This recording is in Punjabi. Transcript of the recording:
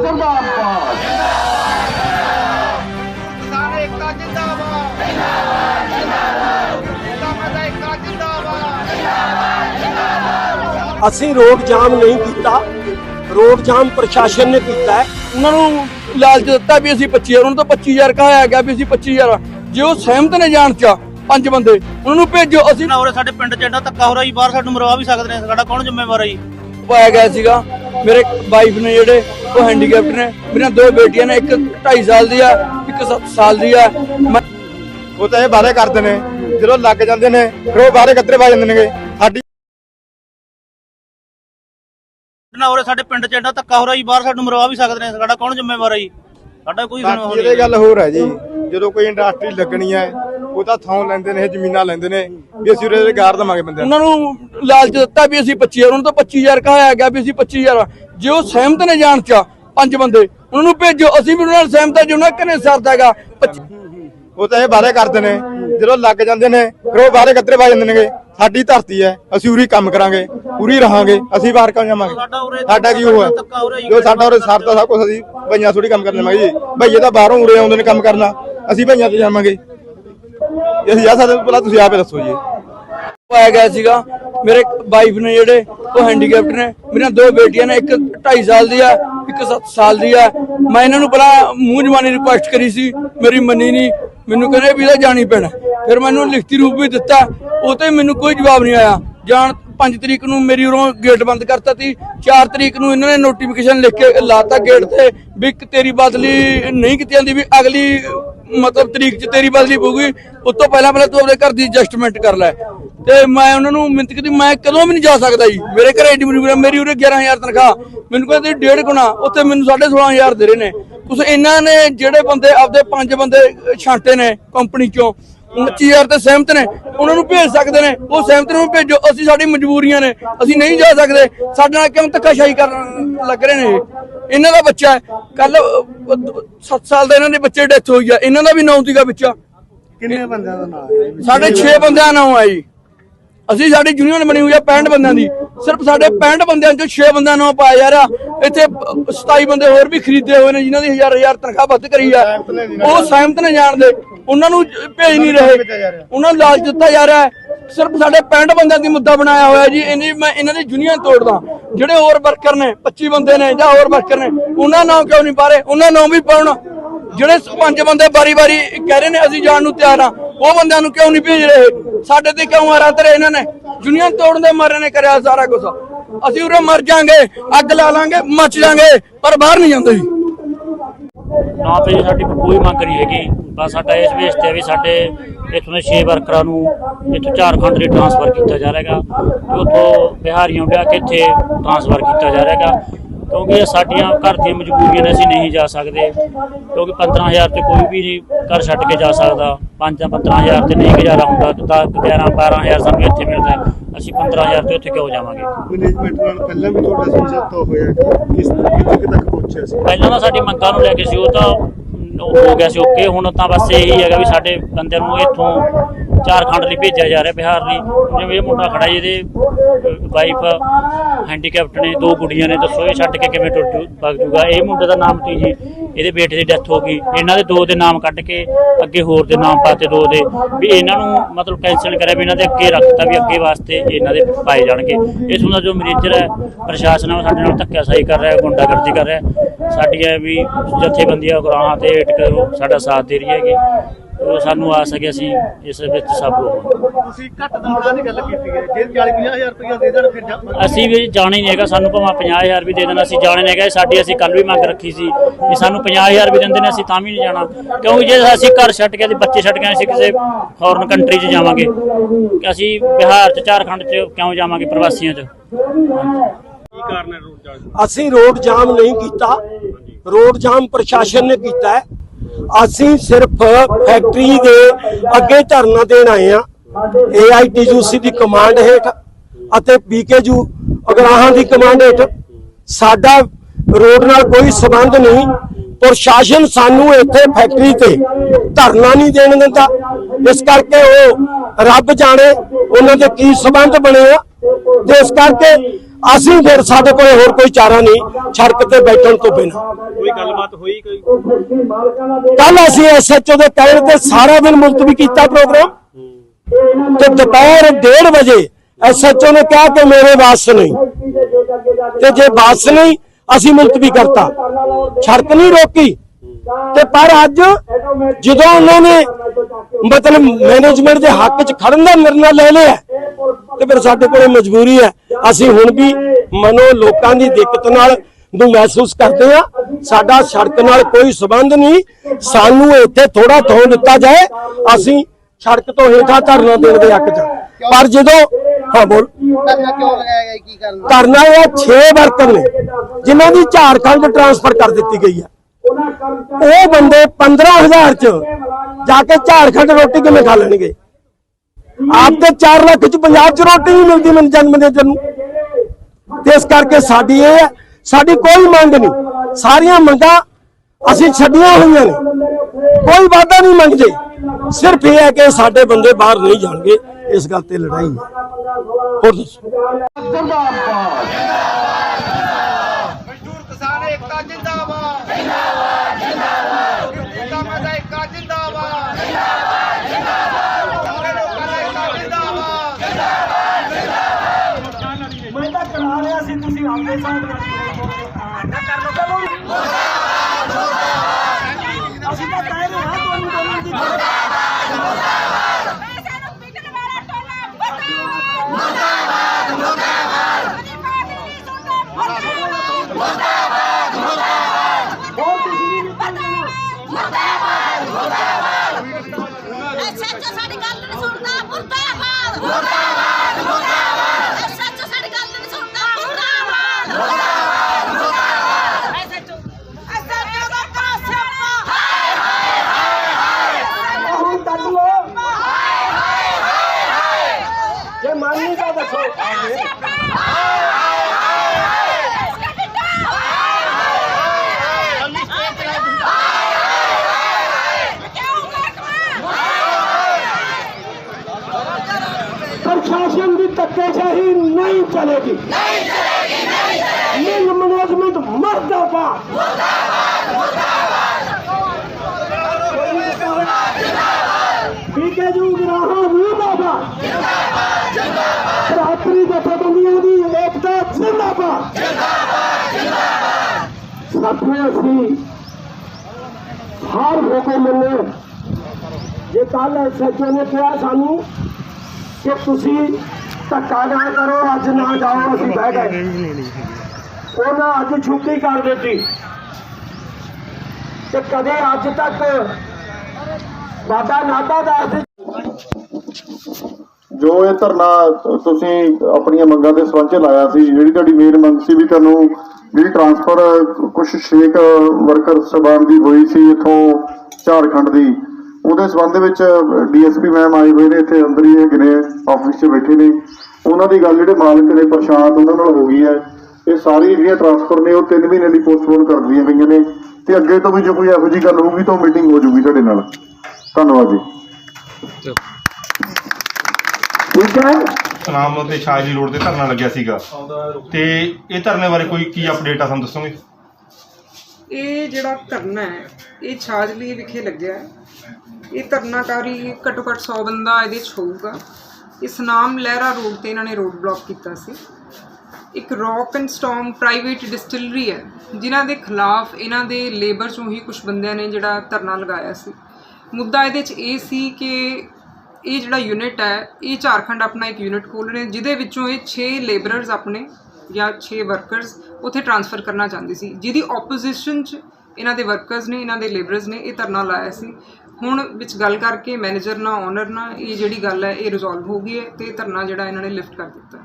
ਜ਼ਿੰਦਾਬਾਦ। ਕਿਸਾਨ ਏਕਤਾ ਜਿੰਦਾਬਾਦ ਜਿੰਦਾਬਾਦ ਜਿੰਦਾਬਾਦ ਕਿਸਾਨ ਏਕਤਾ ਜਿੰਦਾਬਾਦ ਅਸੀਂ ਰੋਡ ਜਾਮ ਨਹੀਂ ਕੀਤਾ। ਰੋਡ ਜਾਮ ਪ੍ਰਸ਼ਾਸਨ ਨੇ ਕੀਤਾ ਹੈ। ਉਹਨਾਂ ਨੂੰ ਲਾਲਚ ਦਿੱਤਾ ਵੀ ਅਸੀਂ 25000 ਉਹਨਾਂ ਤੋਂ 25000 ਕਹਾਇਆ ਗਿਆ ਵੀ ਅਸੀਂ 25000 ਜੇ ਉਹ ਸਹਿਮਤ ਨੇ ਜਾਣ ਚ ਪੰਜ ਬੰਦੇ ਉਹਨਾਂ ਨੂੰ ਭੇਜੋ ਅਸੀਂ ਨਾ ਉਰੇ ਸਾਡੇ ਪਿੰਡ ਚ ਐਡਾ ਧੱਕਾ ਹੋ ਰਿਹਾ ਜੀ ਬਾਹਰ ਸਾਨੂੰ ਮਰਵਾ ਵੀ ਸਕਦੇ ਨੇ ਸਾਡਾ ਕੌਣ ਜ਼ਿੰਮੇਵਾਰ ਹੈ ਜੀ? ਪਾਇਆ ਗਿਆ ਸੀਗਾ। ਮੇਰੇ ਵਾਈਫ ਨੇ ਜਿਹੜੇ ਉਹ ਹੈਂਡੀਕੈਪਟ ਨੇ। ਮੇਰੀਆਂ ਦੋ ਬੇਟੀਆਂ ਨੇ ਇੱਕ 2.5 ਸਾਲ ਦੀ ਆ ਇੱਕ 7 ਸਾਲ ਦੀ ਆ। ਮੈਂ ਉਹ ਤਾਂ ਇਹ ਵਾਅਦੇ ਕਰਦੇ ਨੇ। ਜਦੋਂ ਲੱਗ ਜਾਂਦੇ ਨੇ ਫਿਰ ਉਹ ਵਾਅਦੇ ਕੱਤਰੇ ਪਾ ਜਾਂਦੇ ਨੇਗੇ। ਸਾਡੀ ਨਾ ਉਰੇ ਸਾਡੇ ਪਿੰਡ ਚ ਐਡਾ ਧੱਕਾ ਹੋ ਰਿਹਾ ਜੀ ਬਾਹਰ ਸਾਨੂੰ ਮਰਵਾ ਵੀ ਸਕਦੇ ਨੇ। ਸਾਡਾ ਕੌਣ ਜ਼ਿੰਮੇਵਾਰ ਹੈ ਜੀ? ਸਾਡਾ ਕੋਈ ਬਾਕੀ ਜ਼ਿੰਮੇਵਾਰ ਇਹਦੇ ਗੱਲ ਹੋਰ ਹੈ ਜੀ। ਜਦੋਂ ਕੋਈ ਇੰਡਸਟਰੀ ਲੱਗਣੀ ਹੈ ਉਹ ਤਾਂ ਥਾਂ ਲੈਂਦੇ ਨੇ ਇਹ ਜ਼ਮੀਨਾਂ ਲੈਂਦੇ ਨੇ ਵੀ ਅਸੀਂ ਉਰੇ ਗਾਰ ਦਵਾਂਗੇ ਬੰਦਿਆਂ ਨੂੰ। ਉਹਨਾਂ ਨੂੰ ਲਾਲਚ ਦਿੱਤਾ ਵੀ ਅਸੀਂ 25000 ਉਹਨਾਂ ਤੋਂ 25000 ਕਹਾਇਆ ਗਿਆ ਵੀ ਅਸੀਂ 25000 ਜੇ ਉਹ ਸਹਿਮਤ ਨੇ ਜਾਣ ਚ ਪੰਜ ਬੰਦੇ ਉਹਨਾਂ ਨੂੰ ਭੇਜੋ ਅਸੀਂ ਵੀ ਉਹਨਾਂ ਨਾਲ ਸਹਿਮਤ ਹਾਂ ਜੇ ਉਹਨਾਂ ਕਨੇ ਸਰਦਾ ਹੈਗਾ 25 ਉਹ ਤਾਂ ਇਹ ਵਾਅਦੇ ਕਰਦੇ ਨੇ ਜਦੋਂ ਲੱਗ ਜਾਂਦੇ ਨੇ ਫਿਰ ਉਹ ਵਾਅਦੇ ਕੱਤਰੇ ਪਾ ਜਾਂਦੇ ਨੇਗੇ ਸਾਡੀ ਧਰਤੀ ਹੈ ਅਸੀਂ ਉਰੀ ਕੰਮ ਕਰਾਂਗੇ ਉਰੀ ਰਹਾਂਗੇ ਅਸੀਂ ਬਾਹਰ ਕਿਉਂ ਜਾਵਾਂਗੇ? ਸਾਡਾ ਕੀ ਉਹ ਹੈ ਜੀ ਸਾਡਾ ਉਰੇ ਸਰਦਾ ਸਭ ਕੁਝ ਅਸੀਂ ਭਈਆਂ ਥੋੜੀ ਕੰਮ ਕਰਨ ਜਾਵਾਂਗੇ ਜੀ। ਭਈਏ ਤਾਂ ਬਾਹਰੋਂ ਉਰੇ ਆਉਂਦੇ ਨੇ ਕੰਮ ਕਰਨਾ ਅਸੀਂ ਭਈਆਂ ਤੇ ਜਾਵਾਂਗੇ। ਜੇ ਅਸੀਂ ਜਾ ਸਕਦੇ ਪਹਿਲਾਂ ਤੁਸੀਂ ਆਪੇ ਦੱਸੋ ਜੀ। ਪਾਇਆ ਗਿਆ ਸੀਗਾ। ਮੇਰੇ ਵਾਈਫ ਨੇ ਜਿਹੜੇ, ਉਹ ਹੈਂਡੀਕੈਪਟ ਨੇ। ਮੇਰੀਆਂ ਦੋ ਬੇਟੀਆਂ ਨੇ, ਇੱਕ 2.5 ਸਾਲ ਦੀ ਆ, ਇੱਕ 7 ਸਾਲ ਦੀ ਆ। ਮੈਂ ਇਹਨਾਂ ਨੂੰ ਪਹਿਲਾਂ ਮੂੰਹ ਜਵਾਨੀ ਰਿਕੁਐਸਟ ਕਰੀ ਸੀ। ਮੇਰੀ ਮੰਨੀ ਨਹੀਂ ਮੈਨੂੰ ਕਹਿੰਦੇ ਵੀ ਇਹਦਾ ਜਾਣੀ ਪੈਣਾ। ਫਿਰ ਮੈਨੂੰ ਲਿਖਤੀ ਰੂਪ ਵੀ ਦਿੱਤਾ। ਉਹ ਤੇ ਮੈਨੂੰ ਕੋਈ ਜਵਾਬ ਨਹੀਂ ਆਇਆ। ਜਾਣ 5 ਤਰੀਕ ਨੂੰ ਮੇਰੀ ਉਰੋਂ ਗੇਟ ਬੰਦ ਕਰਤਾ ਸੀ 4 ਤਰੀਕ ਨੂੰ ਇਹਨਾਂ ਨੇ ਨੋਟੀਫਿਕੇਸ਼ਨ ਲਿਖ ਕੇ ਲਾਤਾ ਗੇਟ ਤੇ ਵੀ ਤੇਰੀ ਬਦਲੀ ਨਹੀਂ ਕੀਤੀ ਜਾਂਦੀ, ਵੀ ਅਗਲੀ ਮਤਲਬ ਤਰੀਕ 'ਚ ਤੇਰੀ ਬਦਲੀ ਪਊਗੀ, ਉਸ ਤੋਂ ਪਹਿਲਾਂ ਪਹਿਲਾਂ ਤੂੰ ਆਪਣੇ ਘਰ ਦੀ ਐਡਜਸਟਮੈਂਟ ਕਰ ਲੈ। ਤੇ ਮੈਂ ਉਹਨਾਂ ਨੂੰ ਮਿੰਤ ਕੀਤੀ, ਮੈਂ ਕਦੋਂ ਵੀ ਨਹੀਂ ਜਾ ਸਕਦਾ ਜੀ। ਮੇਰੇ ਘਰੇ ਏਡੀ ਮਜਬੂਰੀ ਮੇਰੀ ਉਰੇ 11000 ਤਨਖਾਹ। ਮੈਨੂੰ ਕਹਿੰਦੇ ਡੇਢ ਗੁਣਾ, ਉੱਥੇ ਮੈਨੂੰ 16500 ਦੇ ਰਹੇ ਨੇ। ਤੁਸੀਂ ਇਹਨਾਂ ਨੇ ਜਿਹੜੇ ਬੰਦੇ, ਆਪਦੇ ਪੰਜ ਬੰਦੇ ਛਾਂਟੇ ਨੇ ਕੰਪਨੀ ਚੋਂ 25000 ਤੇ ਸਹਿਮਤ ਨੇ ਉਹਨਾਂ ਨੂੰ ਭੇਜ ਸਕਦੇ ਨੇ ਉਹ ਸਹਿਮਤ ਨੂੰ ਭੇਜੋ ਅਸੀਂ ਸਾਡੀ ਮਜਬੂਰੀਆਂ ਨੇ ਅਸੀਂ ਨਹੀਂ ਜਾ ਸਕਦੇ ਸਾਡੇ ਨਾਲ ਕਿਉਂ ਧੱਕਾਸ਼ਾਹੀ ਕਰਨ ਲੱਗ ਰਹੇ ਨੇ ਇਹ? ਇਹਨਾਂ ਦਾ ਬੱਚਾ ਕੱਲ 7 ਸਾਲ ਦਾ ਇਹਨਾਂ ਦੇ ਬੱਚੇ ਡੈਥ ਹੋਈ ਆ ਇਹਨਾਂ ਦਾ ਵੀ ਨਾਂ ਸੀਗਾ ਬੱਚਾ। ਕਿੰਨੇ ਬੰਦਿਆਂ ਦਾ ਨਾਮ ਸਾਡੇ 6 ਬੰਦਿਆਂ ਦਾ ਨਾਂ ਹੈ ਜੀ। ਅਸੀਂ ਸਾਡੀ ਯੂਨੀਅਨ ਬਣੀ ਹੋਈ ਆ 65 ਬੰਦਿਆਂ ਦੀ। ਸਿਰਫ ਸਾਡੇ 65 ਬੰਦਿਆਂ ਚੋਂ 6 ਬੰਦਿਆਂ ਨੂੰ ਪਾਇਆ ਜਾ ਰਿਹਾ ਇੱਥੇ 27 ਬੰਦੇ ਹੋਰ ਵੀ ਖਰੀਦੇ ਹੋਏ ਨੇ, ਜਿਨ੍ਹਾਂ ਦੀ ਹਜ਼ਾਰ ਹਜ਼ਾਰ ਤਨਖਾਹ ਵੱਧ ਕਰੀ ਆ। ਉਹ ਸਹਿਮਤ ਨੇ ਜਾਣਦੇ। ਉਹਨਾਂ ਨੂੰ ਭੇਜ ਨਹੀਂ ਰਹੇ। ਉਹਨਾਂ ਨੂੰ ਲਾਲਚ ਦਿੱਤਾ ਜਾ ਰਿਹਾ। ਹੈ ਸਿਰਫ ਸਾਡੇ 65 ਬੰਦਿਆਂ ਦੀ ਮੁੱਦਾ ਬਣਾਇਆ ਹੋਇਆ ਜੀ। ਇਹਨੀ ਮੈਂ ਇਹਨਾਂ ਦੀ ਯੂਨੀਅਨ ਤੋੜਦਾ। ਜਿਹੜੇ ਹੋਰ ਵਰਕਰ ਨੇ 25 ਬੰਦੇ ਨੇ ਜਾਂ ਹੋਰ ਵਰਕਰ ਨੇ, ਉਹਨਾਂ ਨਾਂ ਕਿਉਂ ਨਹੀਂ ਪਾ ਰਹੇ ਉਹਨਾਂ ਨਾਂ ਵੀ ਪਾਉਣ। ਜਿਹੜੇ ਪੰਜ ਬੰਦੇ ਬਾਰੀ-ਬਾਰੀ ਕਹਿ ਰਹੇ ਨੇ ਅਸੀਂ ਜਾਣ ਨੂੰ ਤਿਆਰ ਆ ਉਹ ਬੰਦਿਆਂ ਨੂੰ ਕਿਉਂ ਨਹੀਂ ਭੇਜ ਰਹੇ? ਸਾਡੇ ਤੇ ਕਿਉਂ ਮਾਰਾ ਤਰੇ ਇਹਨਾਂ ਨੇ? ਯੂਨੀਅਨ ਤੋੜਨ ਦੇ ਮਾਰੇ ਨੇ ਕਰਿਆ ਸਾਰਾ ਕੁਝ ਅਸੀਂ ਉਰੇ ਮਰ ਜਾਾਂਗੇ, ਅੱਗ ਲਾ ਲਾਂਗੇ, ਮੱਚ ਜਾਾਂਗੇ, ਪਰ ਬਾਹਰ ਨਹੀਂ ਜਾਂਦੇ ਜੀ। ਨਾ ਤੇ ਸਾਡੀ ਕੋਈ ਮੰਗ ਨਹੀਂ ਹੈਗੀ। ਬਸ ਸਾਡਾ ਇਸ ਵੇਸ ਤੇ ਵੀ ਸਾਡੇ ਇੱਥੋਂ ਦੇ 6 ਵਰਕਰਾਂ ਨੂੰ ਇੱਥੋਂ ਝਾਰਖੰਡ ਲਈ ਟ੍ਰਾਂਸਫਰ ਕੀਤਾ ਜਾ ਰਿਹਾ ਤੇ ਉੱਥੋਂ ਬਿਹਾਰੀਆਂ ਵਿਆਹ ਕੇ ਇੱਥੇ ਟ੍ਰਾਂਸਫਰ ਕੀਤਾ ਜਾ ਰਿਹਾ ਕਿਉਂਕਿ ਇਹ ਸਾਡੀਆਂ ਘਰ ਦੀਆਂ ਮਜਬੂਰੀਆਂ ਨੇ ਅਸੀਂ ਨਹੀਂ ਜਾ ਸਕਦੇ। ਕਿਉਂਕਿ 15000 ਤੇ ਕੋਈ ਵੀ ਨਹੀਂ ਘਰ ਛੱਡ ਕੇ ਜਾ ਸਕਦਾ। 5 ਜਾਂ 15000 ਤੇ ਨਹੀਂ ਗੁਜ਼ਾਰਾ ਹੁੰਦਾ ਤੇ 10 11 12000 ਸਾਨੂੰ ਇੱਥੇ ਮਿਲਦਾ। ਅਸੀਂ 15000 ਤੇ ਉੱਥੇ ਕਿਉਂ ਜਾਵਾਂਗੇ? ਮੈਨੇਜਮੈਂਟ ਨਾਲ ਪਹਿਲਾਂ ਵੀ ਤੁਹਾਡਾ ਸਮਝੌਤਾ ਹੋਇਆ ਕਿਸ ਕਿੱਥੇ ਤੱਕ ਪਹੁੰਚਿਆ ਸੀ? ਪਹਿਲਾਂ ਤਾਂ ਸਾਡੀ ਮੰਗਾਂ ਨੂੰ ਲੈ ਕੇ ਸੀ ਉਹ ਤਾਂ ਉਹ ਹੋ ਗਿਆ ਸੀ ਓਕੇ ਹੁਣ ਤਾਂ ਬਸ ਇਹੀ ਹੈਗਾ ਵੀ ਸਾਡੇ ਬੰਦਿਆਂ ਨੂੰ ਇੱਥੋਂ ਝਾਰਖੰਡ ਲਈ ਭੇਜਿਆ ਜਾ ਰਿਹਾ ਬਿਹਾਰ ਲਈ ਜਿਵੇਂ ਇਹ ਮੁੰਡਾ ਖੜਾ ਜੀ, ਇਹਦੇ ਵਾਈਫ ਹੈਂਡੀਕੈਪਟ ਨੇ ਦੋ ਕੁੜੀਆਂ ਨੇ ਦੱਸੋ ਇਹ ਛੱਡ ਕੇ ਕਿਵੇਂ ਟੁੱਟ ਜੂ ਜੂਗਾ? ਇਹ ਮੁੰਡੇ ਦਾ ਨਾਮ ਤੀ ਜੀ ਇਹਦੇ ਬੇਟੇ ਦੀ ਡੈਥ ਹੋ ਗਈ। ਇਹਨਾਂ ਦੇ ਦੋ ਦੇ ਨਾਮ ਕੱਢ ਕੇ ਅੱਗੇ ਹੋਰ ਦੇ ਨਾਮ ਪਾਤੇ ਦੋ ਦੇ। ਵੀ ਇਹਨਾਂ ਨੂੰ ਮਤਲਬ ਕੈਂਸਲ ਕਰਿਆ ਵੀ ਇਹਨਾਂ ਦੇ ਅੱਗੇ ਰੱਖਤਾ ਵੀ ਅੱਗੇ ਵਾਸਤੇ ਇਹਨਾਂ ਦੇ ਪਾਏ ਜਾਣਗੇ। ਇਸ ਹੁੰਦਾ ਜੋ ਮੈਨੇਜਰ ਹੈ ਪ੍ਰਸ਼ਾਸਨ ਹੈ ਉਹ ਸਾਡੇ ਨਾਲ ਧੱਕਾਸ਼ਾਹੀ ਕਰ ਰਿਹਾ ਹੈ ਗੁੰਡਾਗਰਦੀ ਕਰ ਰਿਹਾ। ਸਾਡੀਆਂ ਵੀ ਜਥੇਬੰਦੀਆਂ ਗੁਰਾਹਾਂ ਤੇ ਏਟ ਕਰੋ ਸਾਡਾ ਸਾਥ ਦੇ ਰਹੀ ਹੈਗੀ। ਉਹ ਸਾਨੂੰ ਆਸ ਹੈ ਕਿ ਅਸੀਂ ਇਸ ਵਿੱਚ ਸਭ ਲੋਕ ਤੁਸੀਂ ਘੱਟ ਤਨਖਾਹ ਦੀ ਗੱਲ ਕੀਤੀ ਹੈ ਜੇ 40 50000 ਰੁਪਏ ਦੇ ਦੇਣ ਫਿਰ ਜਾ- ਅਸੀਂ ਵੀ ਜਾਣਾ ਹੀ ਨਹੀਂ ਹੈਗਾ ਸਾਨੂੰ ਭਾਵੇਂ 50000 ਵੀ ਦੇ ਦੇਣ ਅਸੀਂ ਜਾਣਾ ਨਹੀਂ ਹੈਗਾ। ਸਾਡੀ ਅਸੀਂ ਕੱਲ ਵੀ ਮੰਗ ਰੱਖੀ ਸੀ ਵੀ ਸਾਨੂੰ 50000 ਵੀ ਦਿੰਦੇ ਨੇ ਅਸੀਂ ਤਾਂ ਵੀ ਨਹੀਂ ਜਾਣਾ। ਕਿਉਂਕਿ ਜੇ ਅਸੀਂ ਘਰ ਛੱਡ ਕੇ ਤੇ ਬੱਚੇ ਛੱਡ ਕੇ ਅਸੀਂ ਕਿਸੇ ਫੋਰਨ ਕੰਟਰੀ 'ਚ ਜਾਵਾਂਗੇ ਕਿ ਅਸੀਂ ਬਿਹਾਰ 'ਚ ਝਾਰਖੰਡ 'ਚ ਕਿਉਂ ਜਾਵਾਂਗੇ ਪ੍ਰਵਾਸੀਆਂ 'ਚ? ਅਸੀਂ ਰੋਡ ਜਾਮ ਨਹੀਂ ਕੀਤਾ। ਰੋਡ ਜਾਮ ਪ੍ਰਸ਼ਾਸਨ ਨੇ ਕੀਤਾ ਹੈ। ਅਸੀਂ ਸਿਰਫ ਫੈਕਟਰੀ ਦੇ ਅੱਗੇ ਧਰਨਾ ਦੇਣ ਆਏ ਆ ਏਆਈਟੀਯੂਸੀ ਦੀ ਕਮਾਂਡ ਹੇਠ ਅਤੇ ਪੀਕੇਯੂ ਅਗਰਾਹਾਂ ਦੀ ਕਮਾਂਡ ਹੇਠ। ਸਾਡਾ ਰੋਡ ਨਾਲ ਕੋਈ ਸਬੰਧ ਨਹੀਂ। ਪ੍ਰਸ਼ਾਸਨ ਸਾਨੂੰ ਇੱਥੇ ਫੈਕਟਰੀ ਤੇ ਧਰਨਾ ਨਹੀਂ ਦੇਣ ਦਿੰਦਾ। ਇਸ ਕਰਕੇ ਉਹ ਰੱਬ ਜਾਣੇ ਉਹਨਾਂ ਦੇ ਕੀ ਸਬੰਧ ਬਣੇ ਆ। ਤੇ ਇਸ ਕਰਕੇ ਅਸੀਂ ਫਿਰ ਸਾਡੇ ਕੋਲ ਹੋਰ ਕੋਈ ਚਾਰਾ ਨਹੀਂ ਸੜਕ ਤੇ ਬੈਠਣ ਤੋਂ ਬਿਨਾਂ। ਕੋਈ ਗੱਲਬਾਤ ਹੋਈ ਕੋਈ? ਕੱਲ ਅਸੀਂ ਐਸਐਚਓ ਦੇ ਕਹਿਣ ਤੇ ਸਾਰਾ ਦਿਨ ਮੁਲਤਵੀ ਕੀਤਾ ਪ੍ਰੋਗਰਾਮ। ਤੇ ਦੁਪਹਿਰ 1:30 ਵਜੇ ਐਸਐਚਓ ਨੇ ਕਿਹਾ ਕਿ ਮੇਰੇ ਵਾਸ ਨਹੀਂ। ਤੇ ਜੇ ਵਾਸ ਨਹੀਂ ਅਸੀਂ ਮੁਲਤਵੀ ਕਰਤਾ। ਸੜਕ ਨਹੀਂ ਰੋਕੀ। ਤੇ ਪਰ ਅੱਜ ਜਦੋਂ ਉਹਨਾਂ ਨੇ ਮਤਲਬ ਮੈਨੇਜਮੈਂਟ ਦੇ ਹੱਕ 'ਚ ਖੜਨ ਦਾ ਨਿਰਣਾ ਲੈ ਲਿਆ ਤੇ ਫਿਰ ਸਾਡੇ ਕੋਲੇ ਮਜਬੂਰੀ ਹੈ। ਅਸੀਂ ਹੁਣ ਵੀ ਮਨੋ ਲੋਕਾਂ ਦੀ ਦਿੱਕਤ ਨਾਲ ਨੂੰ ਮਹਿਸੂਸ ਕਰਦੇ ਆ ਸਾਡਾ ਸੜਕ ਨਾਲ ਕੋਈ ਸਬੰਧ ਨਹੀਂ। ਸਾਨੂੰ ਇੱਥੇ ਥੋੜਾ ਥੋਂ ਦਿੱਤਾ ਜਾਏ। ਅਸੀਂ ਸੜਕ ਤੋਂ ਹੇਠਾਂ ਧਰਨਾ ਦੇਣ ਦੇ ਹੱਕ 'ਚ। ਪਰ ਜਦੋਂ ਹਾਂ ਬੋਲ। ਧਰਨਾ ਕਿਉਂ ਲਗਾਇਆ ਗਿਆ? ਕੀ ਕਰਨ? ਧਰਨਾ ਇਹ 6 ਵਰਕਰ ਨੇ ਜਿਨ੍ਹਾਂ ਦੀ ਝਾਰਖੰਡ ਟਰਾਂਸਫਰ ਕਰ ਦਿੱਤੀ ਗਈ ਹੈ। ਉਹ ਬੰਦੇ 15000 ਚ ਜਾ ਕੇ ਝਾਰਖੰਡ ਰੋਟੀ ਕਿਵੇਂ ਖਾ ਲੈਣਗੇ? ਆਪ ਤੇ 4 ਲੱਖ ਚ ਪੰਜਾਬ ਚ ਰੋਟੀ ਨਹੀਂ ਮਿਲਦੀ ਮੈਨੂੰ ਜਨਮ ਦੇ ਨੂੰ ਤੇ ਇਸ ਕਰਕੇ ਸਾਡੀ ਇਹ ਹੈ, ਸਾਡੀ ਕੋਈ ਮੰਗ ਨਹੀਂ। ਸਾਰੀਆਂ ਮੰਗਾਂ ਅਸੀਂ ਛੱਡੀਆਂ ਹੋਈਆਂ ਨੇ। ਕੋਈ ਵਾਅਦਾ ਨਹੀਂ ਮੰਗਦੇ ਸਿਰਫ ਇਹ ਹੈ ਕਿ ਸਾਡੇ ਬੰਦੇ ਬਾਹਰ ਨਹੀਂ ਜਾਣਗੇ, ਇਸ ਗੱਲ ਤੇ ਲੜਾਈ ਹੈ ਹੋਰ ਦੱਸੋ। ਮਜ਼ਦੂਰ ਕਿਸਾਨ ਏਕਤਾ ਜਿੰਦਾਬਾਦ। ਜਿੰਦਾਬਾਦ ਜਿੰਦਾਬਾਦ। ਕਿਸਾਨ ਏਕਤਾ ਜਿੰਦਾਬਾਦ ਜਿੰਦਾਬਾਦ ਸਾਰੇ ਲੋਕਾਂ ਦਾ ਏਕਤਾ ਜਿੰਦਾਬਾਦ ਮੈਂ ਤਾਂ ਕਰਾ ਲਿਆ ਸੀ ਤੁਸੀਂ ਆਪਦੇ ਸਾਹਮਣੇ ਅਸੀਂ ਤਾਂ ਕਹਿ ਰਹੇ ਹਾਂ ਤੁਹਾਨੂੰ ਬੋਲਣ ਦੀ ਸਾਡੀ ਗੱਲ ਨਹੀਂ ਸੁਣਦਾ ਮੁਰਦਾਬਾਦ ਮੁਰਦਾਬਾਦ ਮੁਰਦਾਬਾਦ ਪ੍ਰਸ਼ਾਸਨ ਦੀ ਧੱਕੇਸ਼ਾਹੀ ਨਹੀਂ ਚਲੇਗੀ। ਨਹੀਂ ਚਲੇਗੀ ਨਹੀਂ ਚਲੇਗੀ ਮੈਨੇਜਮੈਂਟ ਮਰਦਾਬਾਦ ਬੀਕੇਜੂ ਗਰਾਹਾਂ ਮੁਰਦਾਬਾਦ ਜਿੰਦਾਬਾਦ ਜਿੰਦਾਬਾਦ ਭਰਾਤਰੀ ਜਥੇਬੰਦੀਆਂ ਦੀ ਜਿੰਦਾਬਾਦ। ਜਿੰਦਾਬਾਦ ਜਿੰਦਾਬਾਦ ਸਾਥੀਓ ਅਸੀਂ ਹਰ ਹੁਕਮ ਮੰਨੇ ਜੇ ਕੱਲ ਐਸਐਚਓ ਨੇ ਕਿਹਾ ਸਾਨੂੰ ਕਿ ਤੁਸੀਂ ਧੱਕਾ ਨਾ ਕਰੋ, ਅੱਜ ਨਾ ਜਾਓ, ਅਸੀਂ ਬਹਿ ਗਏ। ਉਹਨਾਂ ਅੱਜ ਛੁੱਟੀ ਕਰ ਦਿੱਤੀ। ਤੇ ਕਦੇ ਅੱਜ ਤੱਕ ਬਾਬਾ ਨਾਭਾ ਦਾ ਜੋ ਇਹ ਧਰਨਾ ਤੁਸੀਂ ਆਪਣੀਆਂ ਮੰਗਾਂ ਦੇ ਸੰਬੰਧ ਚ ਲਾਇਆ ਸੀ, ਜਿਹੜੀ ਤੁਹਾਡੀ ਮੇਨ ਮੰਗ ਸੀ ਵੀ ਤੁਹਾਨੂੰ ਜਿਹੜੀ ਟਰਾਂਸਫਰ ਕੁਝ ਛੇਕ ਵਰਕਰ ਸਬਾਨ ਦੀ ਹੋਈ ਸੀ ਇਥੋਂ ਝਾਰਖੰਡ ਦੀ, ਉਹਦੇ ਸੰਬੰਧ ਵਿੱਚ ਡੀਐਸਪੀ ਮੈਮ ਆਏ ਹੋਏ ਨੇ, ਇੱਥੇ ਅੰਦਰ ਹੀ ਇਹ ਗਨੇ ਆਫਿਸ 'ਚ ਬੈਠੇ ਨੇ। ਉਹਨਾਂ ਦੀ ਗੱਲ ਜਿਹੜੇ ਮਾਲਕ ਨੇ ਪ੍ਰਸ਼ਾਂਤ ਉਹਨਾਂ ਨਾਲ ਹੋ ਗਈ ਹੈ। ਇਹ ਸਾਰੀ ਜਿਹੜੀਆਂ ਟਰਾਂਸਫਰ ਨੇ, ਉਹ 3 ਮਹੀਨੇ ਲਈ ਪੋਸਟਪੋਨ ਕਰ ਦਿੱਤੀਆਂ ਗਈਆਂ ਨੇ। ਤੇ ਅੱਗੇ ਤੋਂ ਵੀ ਜੇ ਕੋਈ ਇਹੋ ਜਿਹੀ ਗੱਲ ਹੋਊਗੀ ਤਾਂ ਮੀਟਿੰਗ ਹੋ ਜਾਊਗੀ ਤੁਹਾਡੇ ਨਾਲ। ਧੰਨਵਾਦ ਜੀ। ਠੀਕ ਹੈ? ਸਨਾਮ ਤੇ ਸ਼ਾਹਜੀ ਰੋਡ ਤੇ ਧਰਨਾ ਲੱਗਿਆ ਸੀਗਾ। ਤੇ ਇਹ ਧਰਨੇ ਬਾਰੇ ਕੋਈ ਕੀ ਅਪਡੇਟ ਆ ਸਾਨੂੰ ਦੱਸੋਗੇ? ਇਹ ਜਿਹੜਾ ਧਰਨਾ ਹੈ ਇਹ ਛਾਜਲੀ ਵਿਖੇ ਲੱਗਿਆ ਹੈ। ਇਹ ਧਰਨਾਕਾਰੀ ਘੱਟੋ ਘੱਟ 100 ਬੰਦਾ ਇਹਦੇ 'ਚ ਹੋਊਗਾ। ਇਸ ਨਾਮ ਲਹਿਰਾ ਰੋਡ ਤੇ ਇਹਨਾਂ ਨੇ ਰੋਡ ਬਲੌਕ ਕੀਤਾ ਸੀ। ਇੱਕ rock and storm private distillery ਹੈ ਜਿਨ੍ਹਾਂ ਦੇ ਖਿਲਾਫ ਇਹਨਾਂ ਦੇ ਲੇਬਰ ਚੋਂ ਹੀ ਕੁਝ ਬੰਦਿਆਂ ਨੇ ਜਿਹੜਾ ਧਰਨਾ ਲਗਾਇਆ ਸੀ। ਮੁੱਦਾ ਇਹਦੇ 'ਚ ਇਹ ਸੀ ਕਿ ਇਹ ਜਿਹੜਾ ਯੂਨਿਟ ਹੈ, ਇਹ ਝਾਰਖੰਡ ਆਪਣਾ ਇੱਕ ਯੂਨਿਟ ਖੋਲ੍ਹ ਰਹੇ ਜਿਹਦੇ ਵਿੱਚੋਂ ਇਹ 6 ਲੇਬਰਰਸ ਆਪਣੇ ਜਾਂ 6 ਵਰਕਰਸ ਉੱਥੇ ਟਰਾਂਸਫਰ ਕਰਨਾ ਚਾਹੁੰਦੇ ਸੀ। ਜਿਹਦੀ ਆਪੋਜੀਸ਼ਨ 'ਚ ਇਹਨਾਂ ਦੇ ਵਰਕਰਸ ਨੇ, ਇਹਨਾਂ ਦੇ ਲੇਬਰਰਸ ਨੇ ਇਹ ਧਰਨਾ ਲਾਇਆ ਸੀ। ਹੁਣ ਵਿੱਚ ਗੱਲ ਕਰਕੇ ਮੈਨੇਜਰ ਨਾਲ ਓਨਰ ਨਾਲ ਇਹ ਜਿਹੜੀ ਗੱਲ ਹੈ, ਇਹ ਰਿਜ਼ੋਲਵ ਹੋ ਗਈ ਹੈ ਤੇ ਧਰਨਾ ਜਿਹੜਾ ਇਹਨਾਂ ਨੇ ਲਿਫਟ ਕਰ ਦਿੱਤਾ।